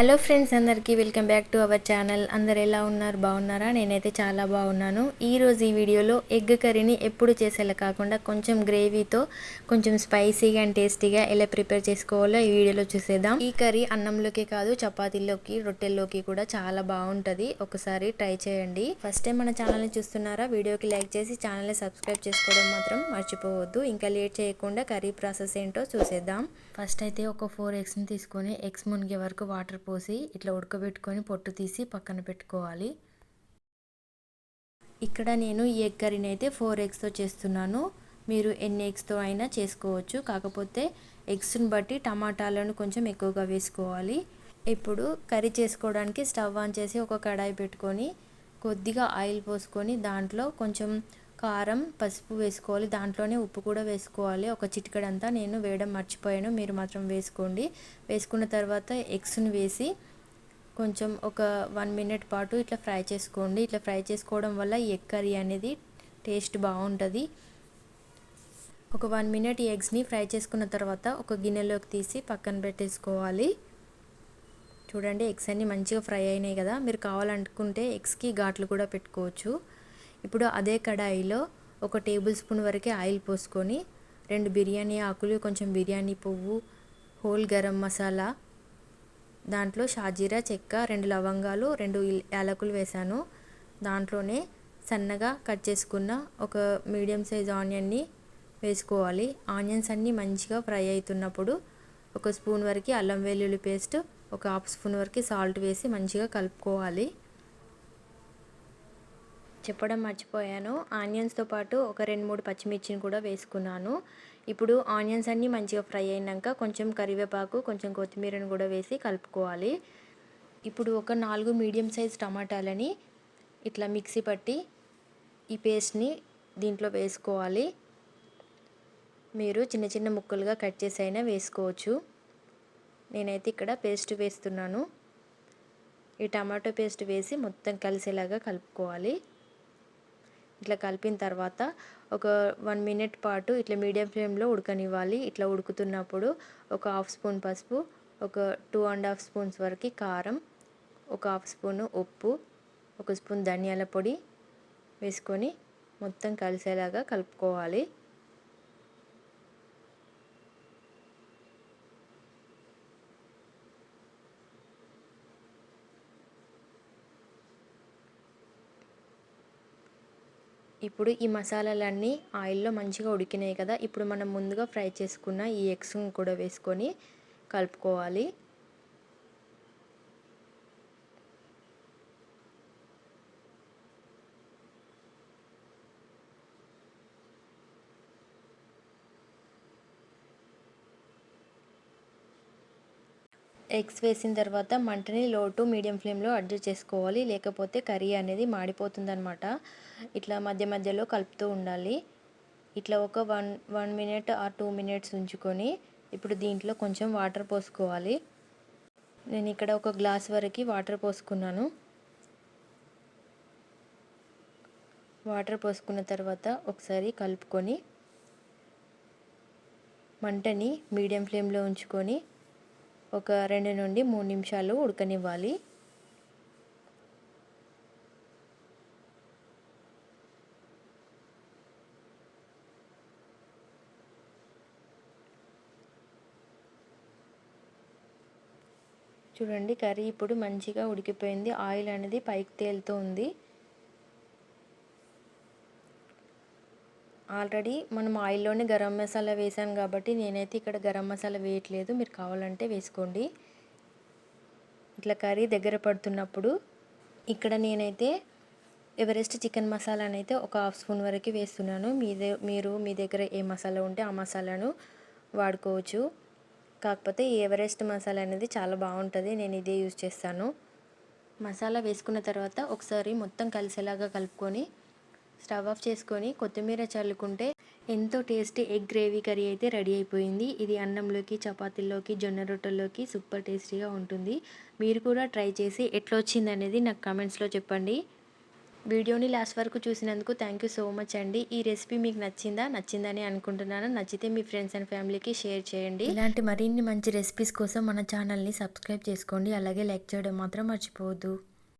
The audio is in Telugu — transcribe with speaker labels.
Speaker 1: హలో ఫ్రెండ్స్ అందరికీ welcome back to our channel అందరు ఎలా ఉన్నారు? బాగున్నారా? నేనైతే చాలా బాగున్నాను. ఈరోజు ఈ వీడియోలో ఎగ్ కర్రీని ఎప్పుడు చేసేలా కాకుండా కొంచెం గ్రేవీతో కొంచెం స్పైసీగా అండ్ టేస్టీగా ఎలా ప్రిపేర్ చేసుకోవాలో ఈ వీడియోలో చూసేద్దాం. ఈ కర్రీ అన్నంలోకి కాదు చపాతీల్లోకి రొట్టెల్లోకి కూడా చాలా బాగుంటుంది. ఒకసారి ట్రై చేయండి. ఫస్ట్ టైం మన ఛానల్ని చూస్తున్నారా? వీడియోకి లైక్ చేసి ఛానల్ని సబ్స్క్రైబ్ చేసుకోవడం మాత్రం మర్చిపోవద్దు. ఇంకా లేట్ చేయకుండా కర్రీ ప్రాసెస్ ఏంటో చూసేద్దాం. ఫస్ట్ అయితే ఒక ఫోర్ ఎగ్స్ని తీసుకొని ఎగ్స్ మునిగే వరకు వాటర్ పోసి ఇట్లా ఉడకబెట్టుకొని పొట్టు తీసి పక్కన పెట్టుకోవాలి. ఇక్కడ నేను ఈ ఎగ్ కర్రీని అయితే ఫోర్ ఎగ్స్తో చేస్తున్నాను. మీరు ఎన్ని ఎగ్స్తో అయినా చేసుకోవచ్చు. కాకపోతే ఎగ్స్ని బట్టి టమాటాలను కొంచెం ఎక్కువగా వేసుకోవాలి. ఇప్పుడు కర్రీ చేసుకోవడానికి స్టవ్ ఆన్ చేసి ఒక కడాయి పెట్టుకొని కొద్దిగా ఆయిల్ పోసుకొని దాంట్లో కొంచెం కారం పసుపు వేసుకోవాలి. దాంట్లోనే ఉప్పు కూడా వేసుకోవాలి. ఒక చిటికడంతా నేను వేయడం మర్చిపోయాను. మీరు మాత్రం వేసుకోండి. వేసుకున్న తర్వాత ఎగ్స్ని వేసి కొంచెం ఒక వన్ మినిట్ పాటు ఇట్లా ఫ్రై చేసుకోండి. ఇట్లా ఫ్రై చేసుకోవడం వల్ల ఎగ్ కర్రీ అనేది టేస్ట్ బాగుంటుంది. ఒక వన్ మినిట్ ఈ ఎగ్స్ని ఫ్రై చేసుకున్న తర్వాత ఒక గిన్నెలోకి తీసి పక్కన పెట్టేసుకోవాలి. చూడండి ఎగ్స్ అన్నీ మంచిగా ఫ్రై అయినాయి కదా. మీరు కావాలనుకుంటే ఎగ్స్కి ఘాట్లు కూడా పెట్టుకోవచ్చు. ఇప్పుడు అదే కడాయిలో ఒక టేబుల్ స్పూన్ వరకే ఆయిల్ పోసుకొని రెండు బిర్యానీ ఆకులు కొంచెం బిర్యానీ పువ్వు హోల్ గరం మసాలా దాంట్లో షాజీరా చెక్క రెండు లవంగాలు రెండు యాలకులు వేసాను. దాంట్లోనే సన్నగా కట్ చేసుకున్న ఒక మీడియం సైజ్ ఆనియన్ని వేసుకోవాలి. ఆనియన్స్ అన్నీ మంచిగా ఫ్రై అవుతున్నప్పుడు ఒక స్పూన్ వరకు అల్లం వెల్లుల్లి పేస్ట్ ఒక హాఫ్ స్పూన్ వరకు సాల్ట్ వేసి మంచిగా కలుపుకోవాలి. చెప్పడం మర్చిపోయాను. ఆనియన్స్తో పాటు ఒక రెండు మూడు పచ్చిమిర్చిని కూడా వేసుకున్నాను. ఇప్పుడు ఆనియన్స్ అన్నీ మంచిగా ఫ్రై అయినాక కొంచెం కరివేపాకు కొంచెం కొత్తిమీరను కూడా వేసి కలుపుకోవాలి. ఇప్పుడు ఒక నాలుగు మీడియం సైజ్ టమాటాలని ఇట్లా మిక్సీ పట్టి ఈ పేస్ట్ని దీంట్లో వేసుకోవాలి. మీరు చిన్న చిన్న ముక్కలుగా కట్ చేసి అయినా వేసుకోవచ్చు. నేనైతే ఇక్కడ పేస్ట్ వేస్తున్నాను. ఈ టమాటో పేస్ట్ వేసి మొత్తం కలిసేలాగా కలుపుకోవాలి. ఇట్లా కలిపిన తర్వాత ఒక వన్ మినిట్ పాటు ఇట్లా మీడియం ఫ్లేమ్లో ఉడకనివ్వాలి. ఇట్లా ఉడుకుతున్నప్పుడు ఒక హాఫ్ స్పూన్ పసుపు ఒక టూ అండ్ హాఫ్ స్పూన్స్ వరకు కారం ఒక హాఫ్ స్పూను ఉప్పు ఒక స్పూన్ ధనియాల పొడి వేసుకొని మొత్తం కలిసేలాగా కలుపుకోవాలి. ఇప్పుడు ఈ మసాలాలన్నీ ఆయిల్లో మంచిగా ఉడికినాయి కదా ఇప్పుడు మనం ముందుగా ఫ్రై చేసుకున్న ఈ ఎగ్స్ కూడా వేసుకొని కలుపుకోవాలి. ఎగ్స్ వేసిన తర్వాత మంటని లో టు మీడియం ఫ్లేమ్లో అడ్జస్ట్ చేసుకోవాలి. లేకపోతే కర్రీ అనేది మాడిపోతుంది అనమాట ఇట్లా మధ్య మధ్యలో కలుపుతూ ఉండాలి. ఇట్లా ఒక one one minute or two minutes ఉంచుకొని ఇప్పుడు దీంట్లో కొంచెం వాటర్ పోసుకోవాలి. నేను ఇక్కడ ఒక గ్లాస్ వరకు వాటర్ పోసుకున్నాను. వాటర్ పోసుకున్న తర్వాత ఒకసారి కలుపుకొని మంటని మీడియం ఫ్లేమ్లో ఉంచుకొని ఒక రెండు నుండి మూడు నిమిషాలు ఉడకనివ్వాలి. చూడండి కర్రీ ఇప్పుడు మంచిగా ఉడికిపోయింది. ఆయిల్ అనేది పైకి తేలుతూ ఉంది ఆల్రెడీ మనం ఆయిల్లోనే గరం మసాలా వేసాం కాబట్టి నేనైతే ఇక్కడ గరం మసాలా వేయట్లేదు. మీరు కావాలంటే వేసుకోండి. ఇట్లా కర్రీ దగ్గర పడుతున్నప్పుడు ఇక్కడ నేనైతే ఎవరెస్ట్ చికెన్ మసాలాని అయితే ఒక హాఫ్ స్పూన్ వరకు వేస్తున్నాను. మీదే మీరు మీ దగ్గర ఏ మసాలా ఉంటే ఆ మసాలాను వాడుకోవచ్చు. కాకపోతే ఈ ఎవరెస్ట్ మసాలా అనేది చాలా బాగుంటుంది. నేను ఇదే యూజ్ చేస్తాను. మసాలా వేసుకున్న తర్వాత ఒకసారి మొత్తం కలిసేలాగా కలుపుకొని స్టవ్ ఆఫ్ చేసుకొని కొత్తిమీర చల్లుకుంటే ఎంతో టేస్టీ ఎగ్ గ్రేవీ కర్రీ అయితే రెడీ అయిపోయింది. ఇది అన్నంలోకి చపాతీల్లోకి జొన్న రొట్టెల్లోకి సూపర్ టేస్టీగా ఉంటుంది. మీరు కూడా ట్రై చేసి ఎట్లా వచ్చింది అనేది నాకు కమెంట్స్లో చెప్పండి. వీడియోని లాస్ట్ వరకు చూసినందుకు థ్యాంక్ యూ సో మచ్ అండి. ఈ రెసిపీ మీకు నచ్చిందా? నచ్చిందని అనుకుంటున్నాను. నచ్చితే మీ ఫ్రెండ్స్ అండ్ ఫ్యామిలీకి షేర్ చేయండి. ఇలాంటి మరిన్ని మంచి రెసిపీస్ కోసం మన ఛానల్ని సబ్స్క్రైబ్ చేసుకోండి. అలాగే లైక్ చేయడం మాత్రం మర్చిపోవద్దు.